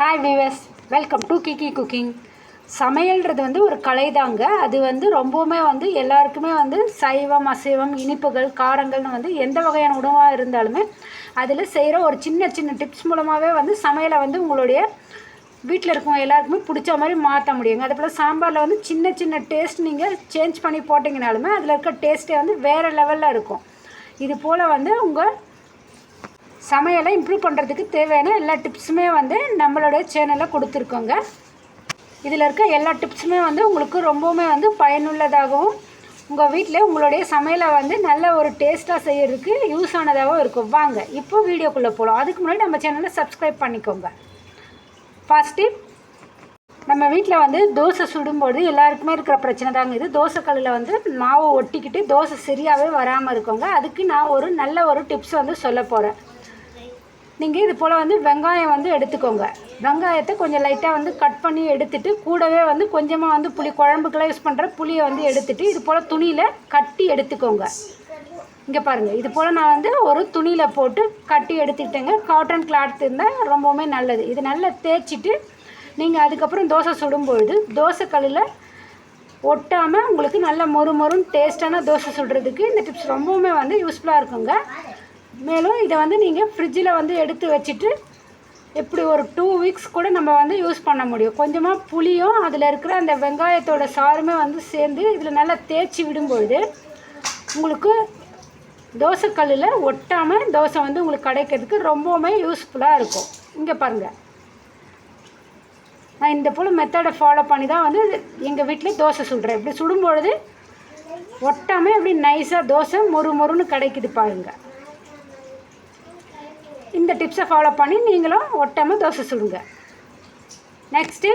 Hi viewers welcome to Kiki cooking சமையல்ன்றது வந்து ஒரு கலை தாங்க அது வந்து ரொம்பவுமே வந்து எல்லாருக்குமே வந்து சைவம் அசைவம் இனிப்புகள் காரங்கள்னு வந்து எந்த வகையான உணவாக இருந்தாலுமே அதில் செய்கிற ஒரு சின்ன சின்ன டிப்ஸ் மூலமாகவே வந்து சமையலை வந்து உங்களுடைய வீட்டில் இருக்கவங்க எல்லாருக்குமே பிடிச்ச மாதிரி மாற்ற முடியுங்க. அதே போல் சாம்பாரில் வந்து சின்ன சின்ன டேஸ்ட் நீங்கள் சேஞ்ச் பண்ணி போட்டிங்கனாலுமே அதில் இருக்க டேஸ்ட்டே வந்து வேறு லெவலில் இருக்கும். இது போல் வந்து உங்கள் சமையலை இம்ப்ரூவ் பண்ணுறதுக்கு தேவையான எல்லா டிப்ஸுமே வந்து நம்மளுடைய சேனலில் கொடுத்துருக்கோங்க. இதில் இருக்க எல்லா டிப்ஸுமே வந்து உங்களுக்கு ரொம்பவுமே வந்து பயனுள்ளதாகவும் உங்கள் வீட்டில் உங்களுடைய சமையலை வந்து நல்ல ஒரு டேஸ்ட்டாக செய்யறதுக்கு யூஸ் ஆனதாகவும் இருக்கும். வாங்க இப்போ வீடியோக்குள்ளே போகலாம் அதுக்கு முன்னாடி நம்ம சேனலை சப்ஸ்கிரைப் பண்ணிக்கோங்க. ஃபஸ்ட் டிப் நம்ம வீட்டில் வந்து தோசை சுடும்போது எல்லாருக்குமே இருக்கிற பிரச்சனை தாங்க இது. தோசை கல்லில் வந்து மாவு ஒட்டிக்கிட்டு தோசை சரியாகவே வராமல் இருக்கோங்க. அதுக்கு நான் ஒரு நல்ல ஒரு டிப்ஸ் வந்து சொல்ல போகிறேன் நீங்கள் இது போல் வந்து வெங்காயம் வந்து எடுத்துக்கோங்க. வெங்காயத்தை கொஞ்சம் லைட்டாக வந்து கட் பண்ணி எடுத்துட்டு கூடவே வந்து கொஞ்சமாக வந்து புளி குழம்புக்கெல்லாம் யூஸ் பண்ணுற புளியை வந்து எடுத்துட்டு இது போல் துணியில் கட்டி எடுத்துக்கோங்க. இங்கே பாருங்கள் இது போல் நான் வந்து ஒரு துணியில் போட்டு கட்டி எடுத்துக்கிட்டேங்க. காட்டன் கிளாத் இருந்தால் ரொம்பவுமே நல்லது. இது நல்லா தேய்ச்சிட்டு நீங்கள் அதுக்கப்புறம் தோசை சுடும்பொழுது தோசைக்கல்லில் ஒட்டாமல் உங்களுக்கு நல்ல மொறு மொறுன்னு டேஸ்ட்டான தோசை சுடுறதுக்கு இந்த டிப்ஸ் ரொம்பவுமே வந்து யூஸ்ஃபுல்லாக இருக்குங்க. மேலும் இதை வந்து நீங்கள் ஃப்ரிட்ஜில் வந்து எடுத்து வச்சுட்டு எப்படி ஒரு டூ வீக்ஸ் கூட நம்ம வந்து யூஸ் பண்ண முடியும். கொஞ்சமாக புளியும் அதில் இருக்கிற அந்த வெங்காயத்தோட சாருமே வந்து சேர்ந்து இதில் நல்லா தேய்ச்சி விடும்பொழுது உங்களுக்கு தோசைக்கல்லில் ஒட்டாமல் தோசை வந்து உங்களுக்கு கிடைக்கிறதுக்கு ரொம்பவுமே யூஸ்ஃபுல்லாக இருக்கும். இங்கே பாருங்கள் நான் இந்த போல் மெத்தடை ஃபாலோ பண்ணி தான் வந்து எங்கள் வீட்டில் தோசை சுடுறேன். இப்படி சுடும்பொழுது ஒட்டாமல் இப்படி நைஸாக தோசை மொறு மொறுன்னு கிடைக்குது பாருங்கள் இந்த டிப்ஸை ஃபாலோ பண்ணி நீங்களும் ஒட்டாமல் தோசை சுடுங்க. நெக்ஸ்ட்டு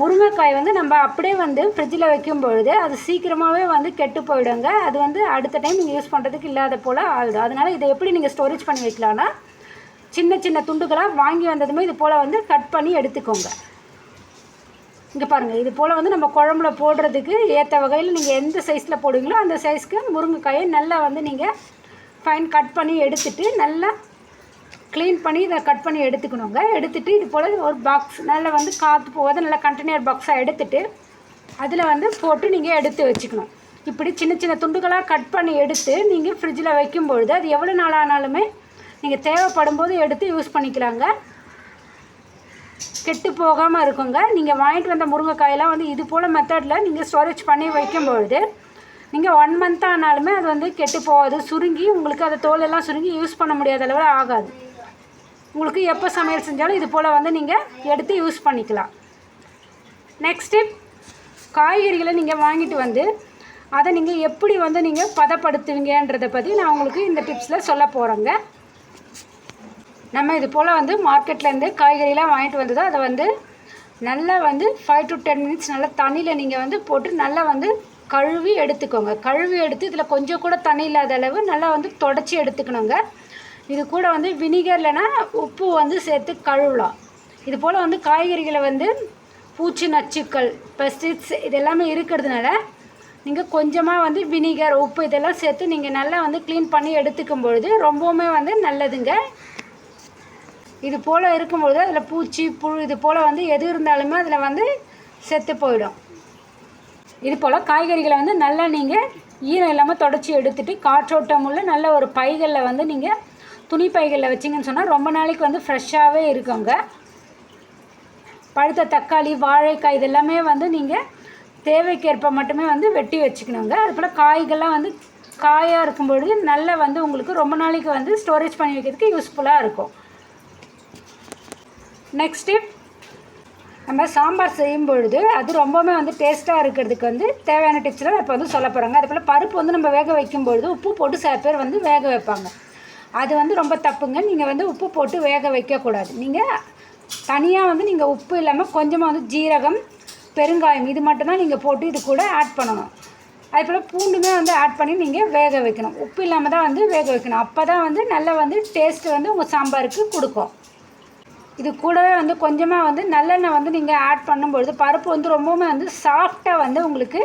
முருங்கைக்காய் வந்து நம்ம அப்படியே வந்து ஃப்ரிட்ஜில் வைக்கும் பொழுது அது சீக்கிரமாகவே வந்து கெட்டு போயிடுங்க. அது வந்து அடுத்த டைம் நீங்கள் யூஸ் பண்ணுறதுக்கு இல்லாத போல் ஆகுது. அதனால் இதை எப்படி நீங்கள் ஸ்டோரேஜ் பண்ணி வைக்கலாம்னா சின்ன சின்ன துண்டுகளாக வாங்கி வந்ததுமே இது போல் வந்து கட் பண்ணி எடுத்துக்கோங்க. இங்கே பாருங்கள் இது போல் வந்து நம்ம குழம்புல போடுறதுக்கு ஏற்ற வகையில் நீங்கள் எந்த சைஸில் போடுவீங்களோ அந்த சைஸ்க்கு முருங்கைக்காயை நல்லா வந்து நீங்கள் ஃபைன் கட் பண்ணி எடுத்துட்டு நல்லா க்ளீன் பண்ணி இதை கட் பண்ணி எடுத்துக்கணுங்க. எடுத்துட்டு இது போல் ஒரு பாக்ஸ் நல்லா வந்து காற்று போகாத நல்லா கண்டெய்னர் பாக்ஸாக எடுத்துட்டு அதில் வந்து போட்டு நீங்கள் எடுத்து வச்சுக்கணும். இப்படி சின்ன சின்ன துண்டுகளாக கட் பண்ணி எடுத்து நீங்கள் ஃப்ரிட்ஜில் வைக்கும்பொழுது அது எவ்வளோ நாள் ஆனாலுமே நீங்கள் தேவைப்படும் போது எடுத்து யூஸ் பண்ணிக்கலாங்க. கெட்டு போகாமல் இருக்குங்க. நீங்கள் வாங்கிட்டு வந்த முருங்கைக்காயெல்லாம் வந்து இது போல் மெத்தடில் நீங்கள் ஸ்டோரேஜ் பண்ணி வைக்கும்பொழுது நீங்கள் ஒன் மந்த் ஆனாலுமே அது வந்து கெட்டு போகாது. சுருங்கி உங்களுக்கு அதை தோலெல்லாம் சுருங்கி யூஸ் பண்ண முடியாத அளவில் ஆகாது. உங்களுக்கு எப்போ சமையல் செஞ்சாலும் இது போல் வந்து நீங்கள் எடுத்து யூஸ் பண்ணிக்கலாம். நெக்ஸ்ட்டு காய்கறிகளை நீங்கள் வாங்கிட்டு வந்து அதை நீங்கள் எப்படி வந்து நீங்கள் பதப்படுத்துவீங்கன்றதை பற்றி நான் உங்களுக்கு இந்த டிப்ஸில் சொல்ல போகிறேங்க நம்ம இது போல் வந்து மார்க்கெட்லேருந்து காய்கறிலாம் வாங்கிட்டு வந்ததோ அதை வந்து நல்லா வந்து ஃபைவ் டு டென் மினிட்ஸ் நல்லா தண்ணியில் நீங்கள் வந்து போட்டு நல்லா வந்து கழுவி எடுத்துக்கோங்க. கழுவி எடுத்து இதில் கொஞ்சம் கூட தண்ணி இல்லாத அளவு நல்லா வந்து தொடச்சி எடுத்துக்கணுங்க. இது கூட வந்து வினிகர் இல்லைன்னா உப்பு வந்து சேர்த்து கழுவலாம். இது போல் வந்து காய்கறிகளை வந்து பூச்சி நச்சுக்கள் பெஸ்டிட்ஸ் இது எல்லாமே இருக்கிறதுனால நீங்கள் கொஞ்சமாக வந்து வினிகர் உப்பு இதெல்லாம் சேர்த்து நீங்கள் நல்லா வந்து க்ளீன் பண்ணி எடுத்துக்கும் பொழுது ரொம்பவுமே வந்து நல்லதுங்க. இது போல் இருக்கும்பொழுது அதில் பூச்சி புழு இது போல் வந்து எது இருந்தாலுமே அதில் வந்து செத்து போயிடும். இது போல் காய்கறிகளை வந்து நல்லா நீங்கள் ஈரம் இல்லாமல் தொடச்சி எடுத்துகிட்டு காற்றோட்டம் உள்ள நல்ல ஒரு பைகளில் வந்து நீங்கள் துணி பைகளில் வச்சிங்கன்னு சொன்னால் ரொம்ப நாளைக்கு வந்து ஃப்ரெஷ்ஷாகவே இருக்குங்க. பழுத்த தக்காளி வாழைக்காய் இதெல்லாமே வந்து நீங்கள் தேவைக்கேற்ப மட்டுமே வந்து வெட்டி வச்சுக்கணுங்க. அது போல் காய்கள்லாம் வந்து காயாக இருக்கும் பொழுது நல்லா வந்து உங்களுக்கு ரொம்ப நாளைக்கு வந்து ஸ்டோரேஜ் பண்ணி வைக்கிறதுக்கு யூஸ்ஃபுல்லாக இருக்கும். நெக்ஸ்ட்டு நம்ம சாம்பார் செய்யும் பொழுது அது ரொம்பவுமே வந்து டேஸ்ட்டாக இருக்கிறதுக்கு வந்து தேவையான டிப்ஸ்லாம் இப்போ வந்து சொல்ல போகிறாங்க அதே போல் பருப்பு வந்து நம்ம வேக வைக்கும் பொழுது உப்பு போட்டு சில பேர் வந்து வேக வைப்பாங்க. அது வந்து ரொம்ப தப்புங்க. நீங்கள் வந்து உப்பு போட்டு வேக வைக்கக்கூடாது. நீங்கள் தனியாக வந்து நீங்கள் உப்பு இல்லாமல் கொஞ்சமாக வந்து ஜீரகம் பெருங்காயம் இது மட்டும்தான் நீங்கள் போட்டு இது கூட ஆட் பண்ணணும். அதே போல் பூண்டுமே வந்து ஆட் பண்ணி நீங்கள் வேக வைக்கணும். உப்பு இல்லாமல் தான் வந்து வேக வைக்கணும். அப்போ தான் வந்து நல்லா வந்து டேஸ்ட்டு வந்து உங்கள் சாம்பாருக்கு கொடுக்கும். இது கூடவே வந்து கொஞ்சமாக வந்து நல்லெண்ணெய் வந்து நீங்கள் ஆட் பண்ணும்பொழுது பருப்பு வந்து ரொம்பவுமே வந்து சாஃப்டாக வந்து உங்களுக்கு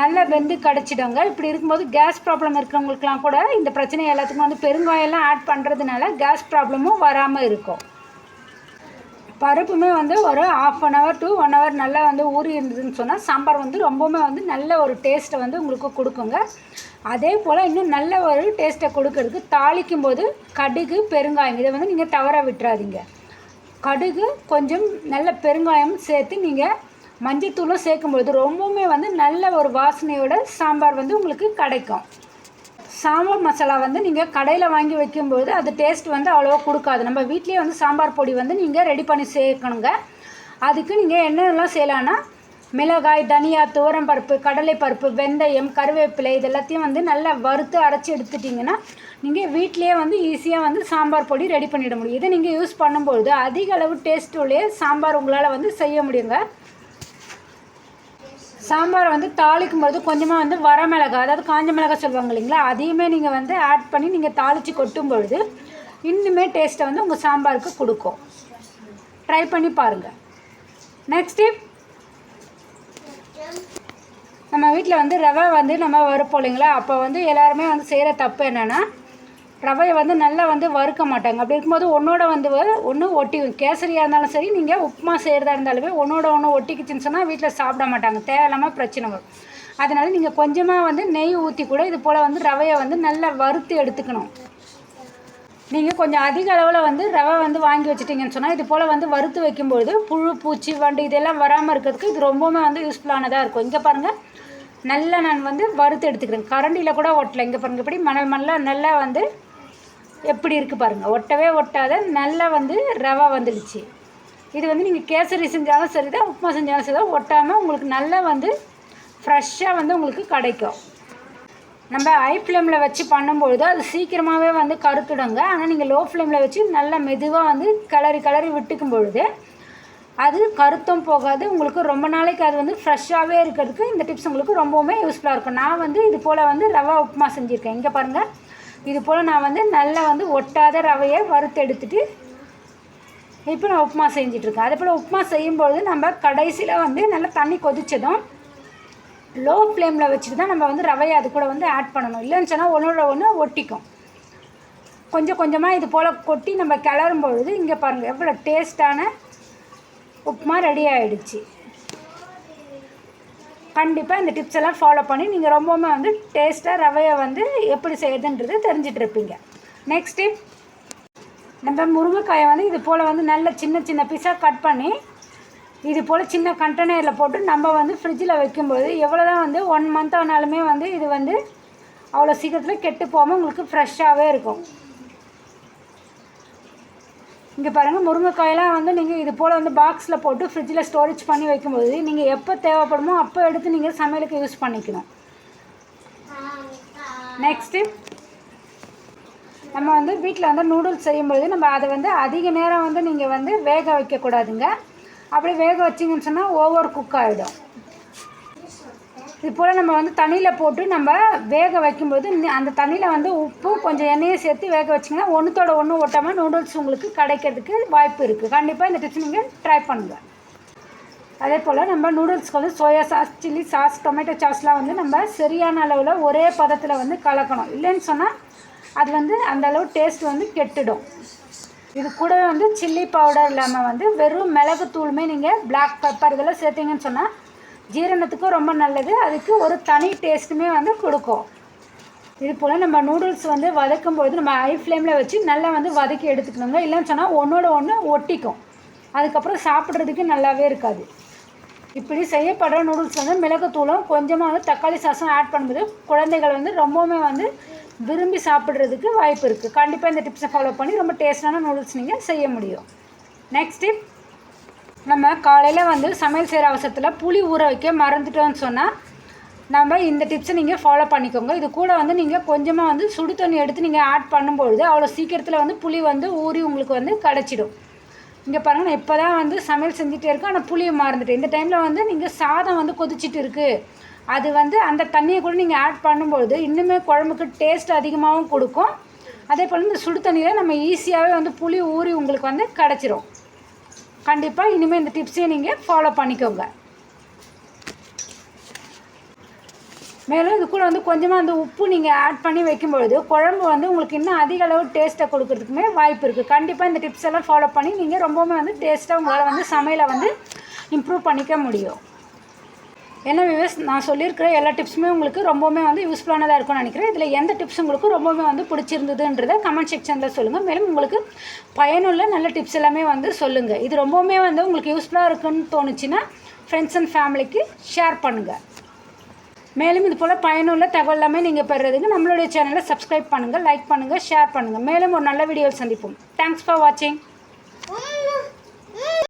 நல்லா வெந்து கிடச்சிடுங்க. இப்படி இருக்கும்போது கேஸ் ப்ராப்ளம் இருக்கிறவங்களுக்குலாம் கூட இந்த பிரச்சனை எல்லாத்துக்கும் வந்து பெருங்காயம்லாம் ஆட் பண்ணுறதுனால கேஸ் ப்ராப்ளமும் வராமல் இருக்கும். பருப்புமே வந்து ஒரு half an hour to one hour நல்லா வந்து ஊறி இருந்ததுன்னு சொன்னால் சாம்பார் வந்து ரொம்பவுமே வந்து நல்ல ஒரு டேஸ்ட்டை வந்து உங்களுக்கு கொடுக்குங்க. அதே போல் இன்னும் நல்ல ஒரு டேஸ்ட்டை கொடுக்கறதுக்கு தாளிக்கும் போது கடுகு பெருங்காயம் இதை வந்து நீங்கள் தவற விட்டுறாதீங்க. கடுகு கொஞ்சம் நல்ல பெருங்காயம் சேர்த்து நீங்கள் மஞ்சத்தூளும் சேர்க்கும்பொழுது ரொம்பவுமே வந்து நல்ல ஒரு வாசனையோட சாம்பார் வந்து உங்களுக்கு கிடைக்கும். சாம்பார் மசாலா வந்து நீங்கள் கடையில் வாங்கி வைக்கும்போது அது டேஸ்ட் வந்து அவ்வளோவா கொடுக்காது. நம்ம வீட்லேயே வந்து சாம்பார் பொடி வந்து நீங்கள் ரெடி பண்ணி சேர்க்கணுங்க. அதுக்கு நீங்கள் என்னெல்லாம் செய்யலான்னா மிளகாய் தனியா துவரம்பருப்பு கடலைப்பருப்பு வெந்தயம் கருவேப்பிலை இது எல்லாத்தையும் வந்து நல்லா வறுத்து அரைச்சி எடுத்துட்டிங்கன்னா நீங்கள் வீட்லேயே வந்து ஈஸியாக வந்து சாம்பார் பொடி ரெடி பண்ணிட முடியும். இதை நீங்கள் யூஸ் பண்ணும்பொழுது அதிக அளவு டேஸ்ட் சாம்பார் உங்களால் வந்து செய்ய முடியுங்க. சாம்பார் வந்து தாளிக்கும் போது கொஞ்சமாக வந்து வரமிளகாய் அதாவது காஞ்ச மிளகாய் சொல்லுவாங்க இல்லைங்களா அதையுமே நீங்கள் வந்து ஆட் பண்ணி நீங்கள் தாளித்து கொட்டும் பொழுது இன்னுமே டேஸ்ட்டை வந்து உங்கள் சாம்பாருக்கு கொடுக்கும். ட்ரை பண்ணி பாருங்கள் நெக்ஸ்ட் டிப் நம்ம வீட்டில் வந்து ரவை வந்து நம்ம வறுப்போம் இல்லைங்களா? அப்போ வந்து எல்லாருமே வந்து செய்கிற தப்பு என்னென்னா ரவையை வந்து நல்லா வந்து வறுக்க மாட்டாங்க. அப்படி இருக்கும்போது ஒன்றோட வந்து ஒன்று ஒட்டி கேசரியாக இருந்தாலும் சரி நீங்கள் உப்புமா செய்கிறதா இருந்தாலுமே ஒன்றோட ஒன்று ஒட்டிக்கிச்சுன்னு சொன்னால் வீட்டில் சாப்பிட மாட்டாங்க. தேவையில்லாமல் பிரச்சனை வரும். அதனால் நீங்கள் கொஞ்சமாக வந்து நெய் ஊற்றி கூட இது போல் வந்து ரவையை வந்து நல்லா வறுத்து எடுத்துக்கணும். நீங்கள் கொஞ்சம் அதிக அளவில் வந்து ரவை வந்து வாங்கி வச்சிட்டிங்கன்னு சொன்னால் இது போல் வந்து வறுத்து வைக்கும்பொழுது புழு பூச்சி வண்டு இதெல்லாம் வராமல் இருக்கிறதுக்கு இது ரொம்பவுமே வந்து யூஸ்ஃபுல்லானதாக இருக்கும். இங்கே பாருங்கள் நல்லா நான் வந்து வறுத்து எடுத்துக்கிறேன். கரண்டியில் கூட ஒட்டலை. இங்கே பாருங்கள் இப்படி மணல் மணலாக நல்லா வந்து எப்படி இருக்குது பாருங்கள் ஒட்டவே ஒட்டாத நல்லா வந்து ரவை வந்துடுச்சு. இது வந்து நீங்கள் கேசரி செஞ்சாலும் சரி தான் உப்புமா செஞ்சாலும் சரி தான் ஒட்டாமல் உங்களுக்கு நல்லா வந்து ஃப்ரெஷ்ஷாக வந்து உங்களுக்கு கிடைக்கும். நம்ம ஹை ஃப்ளேமில் வச்சு பண்ணும்பொழுது அது சீக்கிரமாகவே வந்து கருத்துடுங்க. ஆனால் நீங்கள் லோ ஃப்ளேமில் வச்சு நல்லா மெதுவாக வந்து கிளறி கிளறி விட்டுக்கும் பொழுது அது கருத்தும் போகாது. உங்களுக்கு ரொம்ப நாளைக்கு அது வந்து ஃப்ரெஷ்ஷாகவே இருக்கிறதுக்கு இந்த டிப்ஸ் உங்களுக்கு ரொம்பவுமே யூஸ்ஃபுல்லாக இருக்கும். நான் வந்து இது போல் வந்து ரவா உப்புமா செஞ்சுருக்கேன். இங்கே பாருங்கள் இது போல் நான் வந்து நல்லா வந்து ஒட்டாத ரவையை வறுத்து எடுத்துகிட்டு இப்போ நான் உப்புமா செஞ்சிட்ருக்கேன் அதே போல் உப்புமா செய்யும்பொழுது நம்ம கடைசியில் வந்து நல்லா தண்ணி கொதிச்சதும் லோ ஃப்ளேமில் வச்சுட்டு தான் நம்ம வந்து ரவையை அது கூட வந்து ஆட் பண்ணணும். இல்லைன்னு சொன்னால் ஒன்றோட ஒன்று ஒட்டிக்கும். கொஞ்சம் கொஞ்சமாக இது போல் கொட்டி நம்ம கிளறும் பொழுது இங்கே பாருங்கள் எவ்வளோ டேஸ்ட்டான உப்புமா ரெடி ஆகிடுச்சு கண்டிப்பாக இந்த டிப்ஸ் எல்லாம் ஃபாலோ பண்ணி நீங்கள் ரொம்பவுமே வந்து டேஸ்ட்டாக ரவையை வந்து எப்படி செய்யுதுன்றது தெரிஞ்சிட்டு இருப்பீங்க. நெக்ஸ்ட் டிப் நம்ம முருங்கைக்காயை வந்து இது போல் வந்து நல்ல சின்ன சின்ன பீஸாக கட் பண்ணி இது போல் சின்ன கண்டெய்னரில் போட்டு நம்ம வந்து ஃப்ரிட்ஜில் வைக்கும்போது எவ்வளோ தான் வந்து ஒன் மந்த் ஆனாலுமே வந்து இது வந்து அவ்வளோ சீக்கிரத்தில் கெட்டு போகாமல் உங்களுக்கு ஃப்ரெஷ்ஷாகவே இருக்கும். இங்கே பாருங்கள் முருங்கைக்காயெல்லாம் வந்து நீங்கள் இது போல் வந்து பாக்ஸில் போட்டு ஃப்ரிட்ஜில் ஸ்டோரேஜ் பண்ணி வைக்கும்போது நீங்கள் எப்போ தேவைப்படுமோ அப்போ எடுத்து நீங்கள் சமையலுக்கு யூஸ் பண்ணிக்கணும். நெக்ஸ்ட்டு நம்ம வந்து வீட்டில் வந்து நூடுல்ஸ் செய்யும்பொழுது நம்ம அதை வந்து அதிக நேரம் வந்து நீங்கள் வந்து வேக வைக்கக்கூடாதுங்க. அப்படி வேக வச்சிங்கன்னு சொன்னால் ஓவர் குக் ஆகிடும் இது போல் நம்ம வந்து தண்ணியில் போட்டு நம்ம வேக வைக்கும்போது அந்த தண்ணியில் வந்து உப்பு கொஞ்சம் எண்ணெயும் சேர்த்து வேக வச்சிங்கன்னா ஒன்றுத்தோட ஒன்று ஒட்டாமல் நூடுல்ஸ் உங்களுக்கு கிடைக்கிறதுக்கு வாய்ப்பு இருக்குது கண்டிப்பாக இந்த டிப்ஸ் நீங்கள் ட்ரை பண்ணுங்கள் அதே போல் நம்ம நூடுல்ஸ்க்கு வந்து soya sauce chilli sauce tomato சாஸ்லாம் வந்து நம்ம சரியான அளவில் ஒரே பதத்தில் வந்து கலக்கணும். இல்லைன்னு சொன்னால் அது வந்து அந்த அளவு டேஸ்ட் வந்து கெட்டுடும். இது கூடவே வந்து சில்லி பவுடர் இல்லாமல் வந்து வெறும் மிளகுத்தூளுமே நீங்கள் பிளாக் பெப்பர் இதெல்லாம் சேர்த்தீங்கன்னு சொன்னால் ஜீரணத்துக்கும் ரொம்ப நல்லது. அதுக்கு ஒரு தனி டேஸ்ட்டுமே வந்து கொடுக்கும். இது போல் நம்ம நூடுல்ஸ் வந்து வதக்கும் பொழுது நம்ம ஹை ஃப்ளேமில் வச்சு நல்லா வந்து வதக்கி எடுத்துக்கணுங்க. இல்லைன்னு சொன்னால் ஒன்றோட ஒன்று ஒட்டிக்கும். அதுக்கப்புறம் சாப்பிட்றதுக்கு நல்லாவே இருக்காது. இப்படி செய்யப்படுற நூடுல்ஸ் வந்து மிளகுத்தூளும் கொஞ்சமாக வந்து தக்காளி சாசம் ஆட் பண்ணும்போது குழந்தைகள் வந்து ரொம்பவுமே வந்து விரும்பி சாப்பிட்றதுக்கு வாய்ப்பு இருக்குது கண்டிப்பாக இந்த டிப்ஸை ஃபாலோ பண்ணி ரொம்ப டேஸ்டான நூடுல்ஸ் நீங்கள் செய்ய முடியும். நெக்ஸ்ட் டிப் நம்ம காலையில் வந்து சமையல் செய்கிற அவசரத்தில் புளி ஊற வைக்க மறந்துட்டோம்னு சொன்னால் நம்ம இந்த டிப்ஸை நீங்கள் ஃபாலோ பண்ணிக்கோங்க. இது கூட வந்து நீங்கள் கொஞ்சமாக வந்து சுடு தண்ணி எடுத்து நீங்கள் ஆட் பண்ணும்பொழுது அவ்வளோ சீக்கிரத்தில் வந்து புளி வந்து ஊறி உங்களுக்கு வந்து கிடச்சிடும். இங்கே பாருங்கள் நான் இப்போ தான் வந்து சமையல் செஞ்சுட்டே இருக்கேன். ஆனால் புளியை மாறந்துட்டேன். இந்த டைமில் வந்து நீங்கள் சாதம் வந்து கொதிச்சிட்டு இருக்குது அது வந்து அந்த தண்ணியை கூட நீங்கள் ஆட் பண்ணும்பொழுது இன்னுமே குழம்புக்கு டேஸ்ட் அதிகமாகவும் கொடுக்கும். அதே போல் இந்த சுடு தண்ணியில் நம்ம ஈஸியாகவே வந்து புளி ஊறி உங்களுக்கு வந்து கிடச்சிரும். கண்டிப்பாக இனிமேல் இந்த டிப்ஸையும் நீங்கள் ஃபாலோ பண்ணிக்கோங்க. மேலும் இது கூட வந்து கொஞ்சமாக அந்த உப்பு நீங்கள் ஆட் பண்ணி வைக்கும்பொழுது குழம்பு வந்து உங்களுக்கு இன்னும் அதிக அளவு டேஸ்ட்டை கொடுக்கறதுக்குமே வாய்ப்பு இருக்குது கண்டிப்பாக இந்த டிப்ஸ் எல்லாம் ஃபாலோ பண்ணி நீங்கள் ரொம்பவுமே வந்து டேஸ்ட்டாக உங்களால் வந்து சமையலை வந்து இம்ப்ரூவ் பண்ணிக்க முடியும். என்ன விவேஸ் நான் சொல்லியிருக்கிற எல்லா டிப்ஸுமே உங்களுக்கு ரொம்பவுமே வந்து யூஸ்ஃபுல்லானதாக இருக்கும்னு நினைக்கிறேன். இதில் எந்த டிப்ஸ் உங்களுக்கு ரொம்பவுமே வந்து பிடிச்சிருந்ததுன்றதை கமெண்ட் செக்ஷனில் சொல்லுங்கள் மேலும் உங்களுக்கு பயனுள்ள நல்ல டிப்ஸ் எல்லாமே வந்து சொல்லுங்கள் இது ரொம்பவுமே வந்து உங்களுக்கு யூஸ்ஃபுல்லாக இருக்குன்னு தோணுச்சுன்னா ஃப்ரெண்ட்ஸ் அண்ட் ஃபேமிலிக்கு ஷேர் பண்ணுங்கள் மேலும் இது போல் பயனுள்ள தகவல் எல்லாமே நீங்கள் பெறுறதுக்கு நம்மளுடைய சேனலை சப்ஸ்கிரைப் பண்ணுங்கள் லைக் பண்ணுங்கள் ஷேர் பண்ணுங்கள் மேலும் ஒரு நல்ல வீடியோவில் சந்திப்போம். தேங்க்ஸ் ஃபார் வாட்சிங்